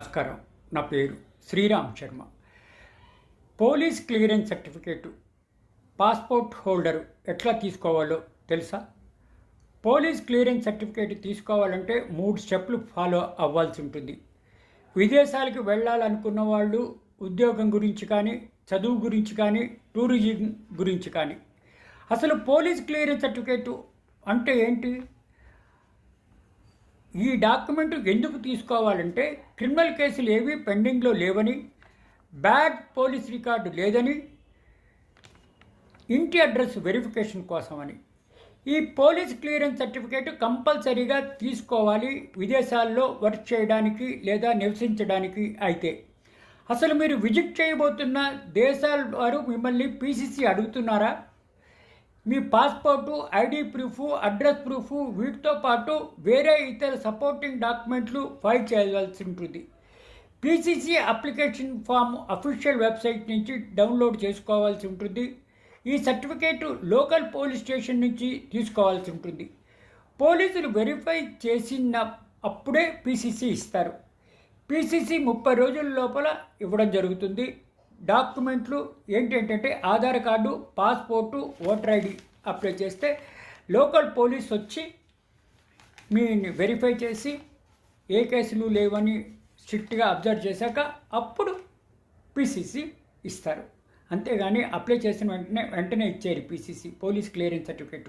నమస్కారం. నా పేరు Sriram Sharma. Police clearance certificate passport holder ఎట్లా తీసుకోవాలో తెలుసా? పోలీస్ క్లియరెన్స్ సర్టిఫికేట్ తీసుకోవాలంటే మూడు స్టెప్లు ఫాలో అవ్వాల్సి ఉంటుంది. విదేశాలకు వెళ్ళాలనుకున్న వాళ్ళు ఉద్యోగం గురించి కానీ చదువు గురించి కానీ టూరిజం గురించి కానీ. అసలు పోలీస్ క్లియరెన్స్ సర్టిఫికేటు అంటే ఏంటి? ఈ డాక్యుమెంట్ ఎందుకు తీసుకోవాలంటే క్రిమినల్ కేసులు ఏవి పెండింగ్లో లేవని బ్యాడ్ పోలీస్ రికార్డు లేదని ఇంటి అడ్రస్ వెరిఫికేషన్ కోసమని. ఈ పోలీస్ క్లియరెన్స్ సర్టిఫికేట్ కంపల్సరీగా తీసుకోవాలి విదేశాల్లో వర్క్ చేయడానికి లేదా నివసించడానికి అయితే. అసలు మీరు విజిట్ చేయబోతున్న దేశాల వారు మిమ్మల్ని పీసీసీ అడుగుతున్నారా? మీ passport ID proof address proof వీటితో పాటు వేరే ఇతర సపోర్టింగ్ డాక్యుమెంట్లు ఫైల్ చేయవలసి ఉంటుంది PCC application form official website నుంచి డౌన్లోడ్ చేసుకోవాల్సి ఉంటుంది. ఈ సర్టిఫికేట్ లోకల్ పోలీస్ స్టేషన్ నుంచి తీసుకోవాల్సి ఉంటుంది. పోలీసులు వెరిఫై చేసిన అప్పుడే పీసీసీ ఇస్తారు. పీసీసీ ముప్పై రోజుల లోపల ఇవ్వడం జరుగుతుంది. డాక్యుమెంట్లు ఏంటంటే Aadhaar card passport voter ID apply చేస్తే లోకల్ పోలీస్ వచ్చి మీ వెరిఫై చేసి ఏ కేసులు లేవని స్ట్రిక్ట్గా అబ్జర్వ్ చేశాక అప్పుడు పీసీసీ ఇస్తారు. అంతేగాని అప్లై చేసిన వెంటనే వెంటనే ఇచ్చారు పీసీసీ పోలీస్ క్లియరెన్స్ సర్టిఫికేట్.